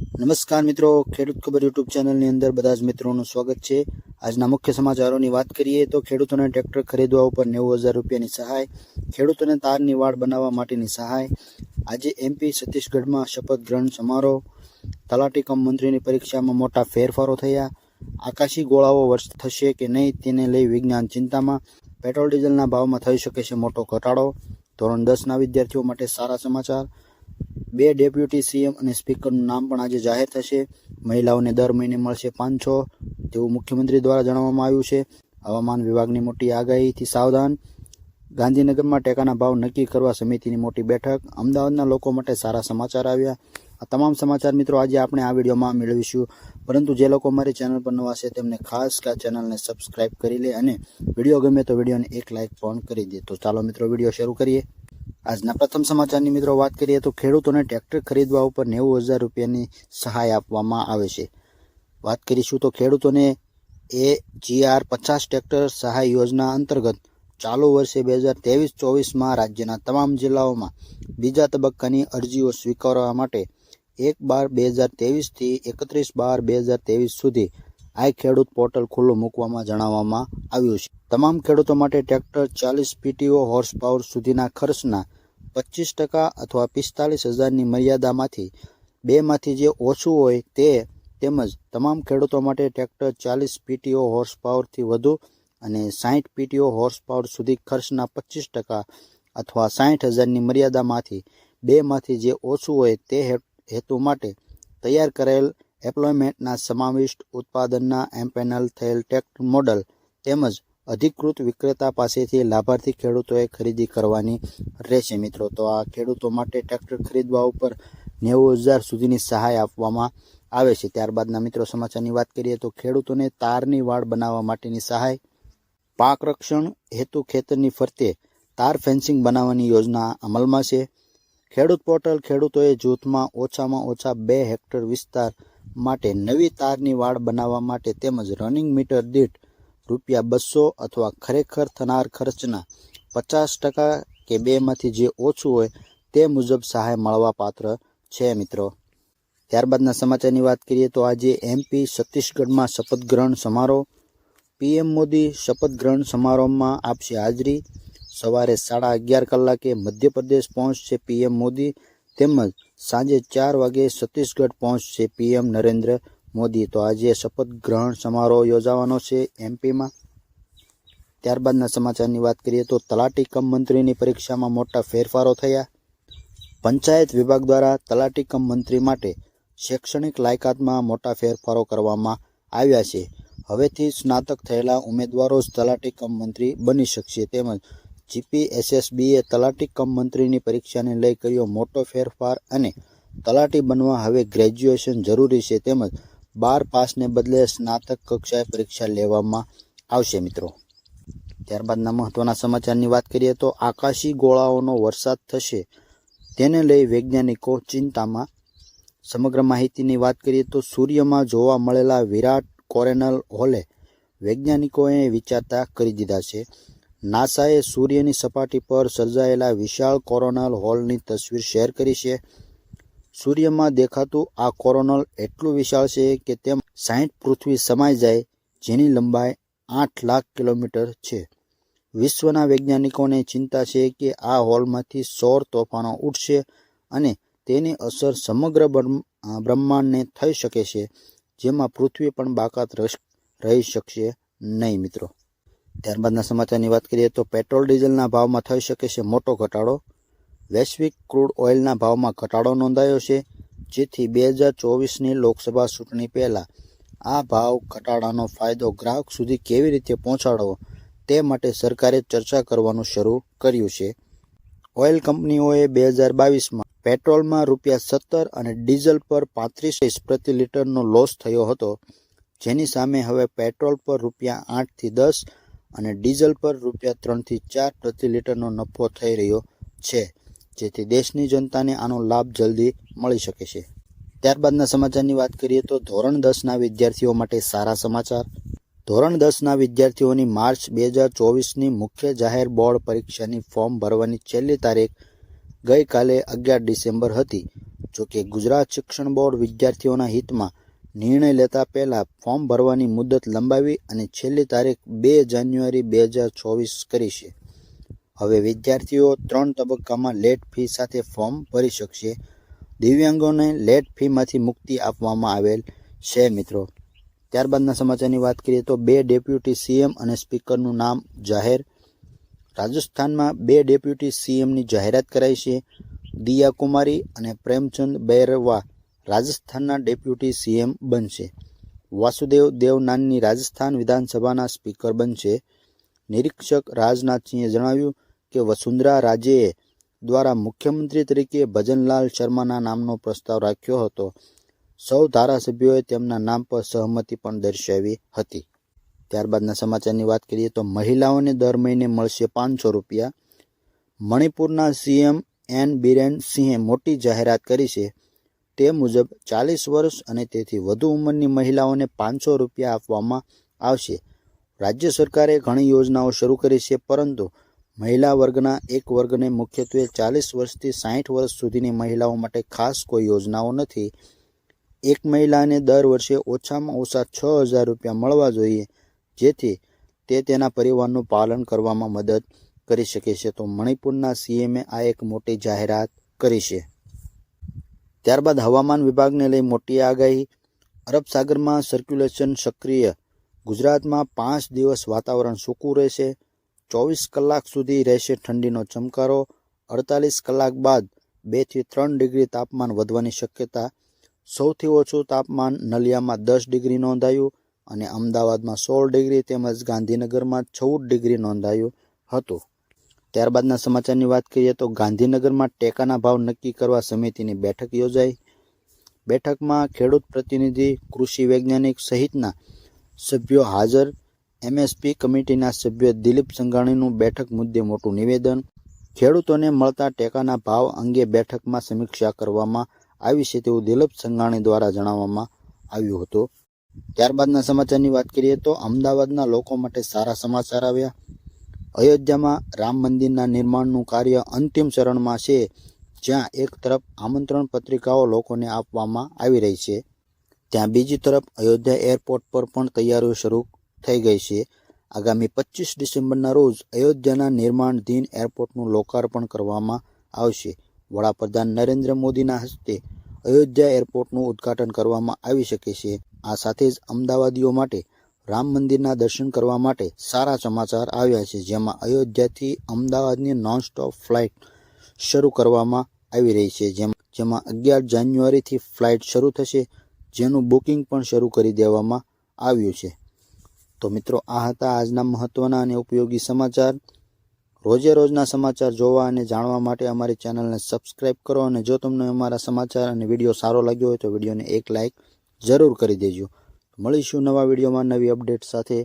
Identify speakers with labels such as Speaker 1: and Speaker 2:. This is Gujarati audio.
Speaker 1: નમસ્કાર મિત્રો, ખેડૂત ખબર યુટ્યુબ ચેનલની અંદર બધા જ મિત્રોનું સ્વાગત છે. આજના મુખ્ય સમાચારોની વાત કરીએ તો ખેડૂતોને ટ્રેક્ટર ખરીદવા ઉપર નેવું હજાર રૂપિયાની સહાય, ખેડૂતોને તારની વાડ બનાવવા માટેની સહાય. આજે એમપી છત્તીસગઢમાં શપથ ગ્રહણ સમારોહ, તલાટી કમ મંત્રીની પરીક્ષામાં મોટા ફેરફારો થયા. આકાશી ગોળાઓ વર્ષ થશે કે નહીં તેને લઈ વિજ્ઞાન ચિંતામાં, પેટ્રોલ ડીઝલના ભાવમાં થઈ શકે છે મોટો ઘટાડો. ધોરણ દસના વિદ્યાર્થીઓ માટે સારા સમાચાર. બે ડેપ્યુટી સીએમ અને સ્પીકરનું નામ પણ આજે જાહેર થશે. મહિલાઓને દર મહિને મળશે પાંચસો તેવું મુખ્યમંત્રી દ્વારા જણાવવામાં આવ્યું છે. હવામાન વિભાગની મોટી આગાહીથી સાવધાન. ગાંધીનગરમાં ટેકાના ભાવ નક્કી કરવા સમિતિની મોટી બેઠક. અમદાવાદના લોકો માટે સારા સમાચાર આવ્યા. આ તમામ સમાચાર મિત્રો આજે આપણે આ વિડીયોમાં મેળવીશું. પરંતુ જે લોકો મારી ચેનલ પર નવા છે તેમને ખાસ આ ચેનલને સબસ્ક્રાઇબ કરી લે અને વીડિયો ગમે તો વિડીયોને એક લાઇક પણ કરી દે. તો ચાલો મિત્રો વીડિયો શરૂ કરીએ. આજના પ્રથમ સમાચારની મિત્રો વાત કરીએ તો ખેડૂતોને ટ્રેક્ટર ખરીદવા ઉપર નેવું હજાર રૂપિયાની સહાય આપવામાં આવે છે. વાત કરીશું તો ખેડૂતોને એ જીઆર પચાસ ટ્રેક્ટર સહાય યોજના અંતર્ગત ચાલુ વર્ષે બે હજાર ત્રેવીસ ચોવીસમાં રાજ્યના તમામ જિલ્લાઓમાં બીજા તબક્કાની અરજીઓ સ્વીકારવા માટે એક બાર બે હજાર ત્રેવીસથી એકત્રીસ બાર બે હજાર ત્રેવીસ સુધી આ ખેડૂત પોર્ટલ ખુલ્લું મૂકવામાં જણાવવામાં આવ્યું છે. તમામ ખેડૂતો માટે ટ્રેક્ટર ચાલીસ પીટીઓ હોર્સ પાવર સુધીના ખર્ચના પચીસ ટકા અથવા પિસ્તાલીસ હજારની મર્યાદામાંથી બેમાંથી જે ઓછું હોય તે તેમજ તમામ ખેડૂતો માટે ટ્રેક્ટર ચાલીસ પીટીઓ હોર્સ પાવરથી વધુ અને સાહીઠ પીટીઓ હોર્સ પાવર સુધી ખર્ચના પચીસ ટકા અથવા સાહીઠ હજારની મર્યાદામાંથી બેમાંથી જે ઓછું હોય તે હેતુ માટે તૈયાર કરેલ એપ્લોયમેન્ટના સમાવિષ્ટ ઉત્પાદનના એમ્પેનલ થયેલ ટેક્ટ મોડલ તેમજ અધિકૃત વિક્રેતા પાસેથી લાભાર્થી ખેડૂતોએ ખરીદી કરવાની રહેશે. મિત્રો, તો આ ખેડૂતો માટે ટ્રેક્ટર ખરીદવા ઉપર નેવું હજાર સુધીની સહાય આપવામાં આવે છે. ત્યારબાદના મિત્રો, સમાચારની વાત કરીએ તો ખેડૂતોને તારની વાડ બનાવવા માટેની સહાય, પાક રક્ષણ હેતુ ખેતરની ફરતે તાર ફેન્સિંગ બનાવવાની યોજના અમલમાં છે. ખેડૂત પોર્ટલ ખેડૂતોએ જૂથમાં ઓછામાં ઓછા બે હેક્ટર વિસ્તાર માટે નવી તારની વાડ બનાવવા માટે તેમજ રનિંગ મીટર દીઠ રૂપિયા બસો અથવા ખરેખર થનાર ખર્ચના પચાસ ટકા કે બેમાંથી જે ઓછું હોય તે મુજબ સહાય મળવા પાત્ર છે મિત્રો. ત્યારબાદના સમાચારની વાત કરીએ તો આજે એમપી છત્તીસગઢમાં શપથ ગ્રહણ સમારોહ. પીએમ મોદી શપથ ગ્રહણ સમારોહમાં આપશે હાજરી. સવારે સાડા અગિયાર કલાકે મધ્યપ્રદેશ પહોંચશે પીએમ મોદી તેમજ સાંજે ચાર વાગે છત્તીસગઢ પહોંચશે પીએમ નરેન્દ્ર મોદી. તો આજે શપથ ગ્રહણ સમારોહ યોજાવાનો છે એમપીમાં. ત્યારબાદના સમાચારની વાત કરીએ તો તલાટી કમ મંત્રીની પરીક્ષામાં મોટા ફેરફારો થયા. પંચાયત વિભાગ દ્વારા તલાટી કમ મંત્રી માટે શૈક્ષણિક લાયકાતમાં મોટા ફેરફારો કરવામાં આવ્યા છે. હવેથી સ્નાતક થયેલા ઉમેદવારો જ તલાટી કમ મંત્રી બની શકશે તેમજ જીપીએસએસબીએ તલાટી કમ મંત્રીની પરીક્ષાને લઈ કર્યો મોટો ફેરફાર અને તલાટી બનવા હવે ગ્રેજ્યુએશન જરૂરી છે તેમજ બાર પાસને બદલે સ્નાતક કક્ષાએ પરીક્ષા લેવામાં આવશે મિત્રો. ત્યારબાદના મહત્વના સમાચારની વાત કરીએ તો આકાશી ગોળાઓનો વરસાદ થશે. તેને લઈ વૈજ્ઞાનિકો ચિંતામાં. સમગ્ર માહિતીની વાત કરીએ તો સૂર્યમાં જોવા મળેલા વિરાટ કોરેનલ હોલે વૈજ્ઞાનિકોએ વિચારતા કરી દીધા છે. નાસાએ સૂર્યની સપાટી પર સર્જાયેલા વિશાળ કોરોનલ હોલની તસવીર શેર કરી છે. સૂર્યમાં દેખાતું આ કોરોનલ એટલું વિશાળ છે કે તેમ સાહીઠ પૃથ્વી સમાઈ જાય, જેની લંબાઈ આઠ લાખ કિલોમીટર છે. વિશ્વના વૈજ્ઞાનિકોને ચિંતા છે કે આ હોલમાંથી સૌર તોફાનો ઉઠશે અને તેની અસર સમગ્ર બ્રહ્માંડને થઈ શકે છે, જેમાં પૃથ્વી પણ બાકાત રહી શકશે નહીં મિત્રો. ત્યારબાદના સમાચારની વાત કરીએ તો પેટ્રોલ ડીઝલના ભાવમાં થઈ શકે છે મોટો ઘટાડો. વૈશ્વિક ક્રૂડ ઓઇલના ભાવમાં ઘટાડો નોંધાયો છે, જેથી બે હજાર ચોવીસની લોકસભા ચૂંટણી પહેલાં આ ભાવ ઘટાડાનો ફાયદો ગ્રાહક સુધી કેવી રીતે પહોંચાડવો તે માટે સરકારે ચર્ચા કરવાનું શરૂ કર્યું છે. ઓઇલ કંપનીઓએ બે હજાર બાવીસમાં પેટ્રોલમાં રૂપિયા સત્તર અને ડીઝલ પર પાંત્રીસ પ્રતિ લીટરનો લોસ થયો હતો, જેની સામે હવે પેટ્રોલ પર રૂપિયા આઠથી દસ અને ડીઝલ પર રૂપિયા ત્રણથી ચાર પ્રતિ લીટરનો નફો થઈ રહ્યો છે, જેથી દેશની જનતાને આનો લાભ જલ્દી મળી શકે છે. ત્યારબાદના સમાચારની વાત કરીએ તો ધોરણ દસના વિદ્યાર્થીઓ માટે સારા સમાચાર. ધોરણ દસના વિદ્યાર્થીઓની માર્ચ બે હજાર ચોવીસની મુખ્ય જાહેર બોર્ડ પરીક્ષાની ફોર્મ ભરવાની છેલ્લી તારીખ ગઈકાલે અગિયાર ડિસેમ્બર હતી. જોકે ગુજરાત શિક્ષણ બોર્ડ વિદ્યાર્થીઓના હિતમાં નિર્ણય લેતા પહેલાં ફોર્મ ભરવાની મુદત લંબાવી અને છેલ્લી તારીખ બે જાન્યુઆરી બે હજાર ચોવીસ કરી છે. હવે વિદ્યાર્થીઓ ત્રણ તબક્કામાં લેટ ફી સાથે ફોર્મ ભરી શકશે. દિવ્યાંગોને લેટ ફીમાંથી મુક્તિ આપવામાં આવેલ છે મિત્રો. ત્યારબાદના સમાચારની વાત કરીએ તો બે ડેપ્યુટી સીએમ અને સ્પીકરનું નામ જાહેર. રાજસ્થાનમાં બે ડેપ્યુટી સીએમની જાહેરાત કરાઈ છે. દિયા કુમારી અને પ્રેમચંદ બૈરવા રાજસ્થાનના ડેપ્યુટી સીએમ બનશે. વાસુદેવ દેવનાનની રાજસ્થાન વિધાનસભાના સ્પીકર બનશે. નિરીક્ષક રાજનાથસિંહે જણાવ્યું કે વસુંધરા રાજેએ દ્વારા મુખ્યમંત્રી તરીકે ભજનલાલ શર્માના નામનો પ્રસ્તાવ રાખ્યો હતો. સૌ ધારાસભ્યોએ તેમના નામ પર સહમતિ પણ દર્શાવી હતી. ત્યારબાદના સમાચારની વાત કરીએ તો મહિલાઓને દર મહિને મળશે પાંચસો રૂપિયા. મણિપુરના સીએમ એન બિરેન સિંહે મોટી જાહેરાત કરી છે. તે મુજબ ચાલીસ વર્ષ અને તેથી વધુ ઉંમરની મહિલાઓને પાંચસો રૂપિયા આપવામાં આવશે. રાજ્ય સરકારે ઘણી યોજનાઓ શરૂ કરી છે, પરંતુ મહિલા વર્ગના એક વર્ગને મુખ્યત્વે ચાલીસ વર્ષથી સાહીઠ વર્ષ સુધીની મહિલાઓ માટે ખાસ કોઈ યોજનાઓ નથી. એક મહિલાને દર વર્ષે ઓછામાં ઓછા છ હજાર રૂપિયા મળવા જોઈએ, જેથી તે તેના પરિવારનું પાલન કરવામાં મદદ કરી શકે છે. તો મણિપુરના સીએમએ આ એક મોટી જાહેરાત કરી છે. ત્યારબાદ હવામાન વિભાગને લઈ મોટી આગાહી. અરબ સાગરમાં સર્ક્યુલેશન સક્રિય. ગુજરાતમાં પાંચ દિવસ વાતાવરણ સૂકું રહેશે. ચોવીસ કલાક સુધી રહેશે ઠંડીનો ચમકારો. અડતાલીસ કલાક બાદ બેથી ત્રણ ડિગ્રી તાપમાન વધવાની શક્યતા. સૌથી ઓછું તાપમાન નલિયામાં દસ ડિગ્રી નોંધાયું અને અમદાવાદમાં સોળ ડિગ્રી તેમજ ગાંધીનગરમાં ચૌદ ડિગ્રી નોંધાયું હતું. ત્યારબાદના સમાચારની વાત કરીએ તો ગાંધીનગરમાં ટેકાના ભાવ નક્કી કરવા સમિતિની બેઠક યોજાઈ. બેઠકમાં ખેડૂત પ્રતિનિધિ, કૃષિ વૈજ્ઞાનિક સહિતના સભ્યો હાજર. એમએસપી કમિટીના સભ્ય દિલીપ સંઘાણીનું બેઠક મુદ્દે મોટું નિવેદન. ખેડૂતોને મળતા ટેકાના ભાવ અંગે બેઠકમાં સમીક્ષા કરવામાં આવી છે તેવું દિલીપ સંઘાણી દ્વારા જણાવવામાં આવ્યું હતું. ત્યારબાદના સમાચારની વાત કરીએ તો અમદાવાદના લોકો માટે સારા સમાચાર આવ્યા. અયોધ્યામાં રામ મંદિરના નિર્માણનું કાર્ય અંતિમ ચરણમાં છે, જ્યાં એક તરફ આમંત્રણ પત્રિકાઓ લોકોને આપવામાં આવી રહી છે. ત્યાં બીજી તરફ અયોધ્યા એરપોર્ટ પર પણ તૈયારીઓ શરૂ થઈ ગઈ છે. આગામી પચીસ ડિસેમ્બરના રોજ અયોધ્યાના નિર્માણધીન એરપોર્ટનું લોકાર્પણ કરવામાં આવશે. વડાપ્રધાન નરેન્દ્ર મોદીના હસ્તે અયોધ્યા એરપોર્ટનું ઉદ્ઘાટન કરવામાં આવી શકે છે. આ સાથે જ અમદાવાદીઓ માટે રામ મંદિરના દર્શન કરવા માટે સારા સમાચાર આવ્યા છે, જેમાં અયોધ્યાથી અમદાવાદની નોનસ્ટોપ ફ્લાઇટ શરૂ કરવામાં આવી રહી છે, જેમ, જેમાં અગિયાર જાન્યુઆરીથી ફ્લાઇટ શરૂ થશે, જેનું બુકિંગ પણ શરૂ કરી દેવામાં આવ્યું છે. તો મિત્રો, આ હતા આજના મહત્ત્વના અને ઉપયોગી સમાચાર. રોજે રોજના સમાચાર જોવા અને જાણવા માટે અમારી ચેનલને સબસ્ક્રાઇબ કરો અને જો તમને અમારા સમાચાર અને વીડિયો સારો લાગ્યો હોય તો વિડીયોને એક લાઇક જરૂર કરી દેજો. મળીશું નવા વિડીયોમાં નવી અપડેટ સાથે.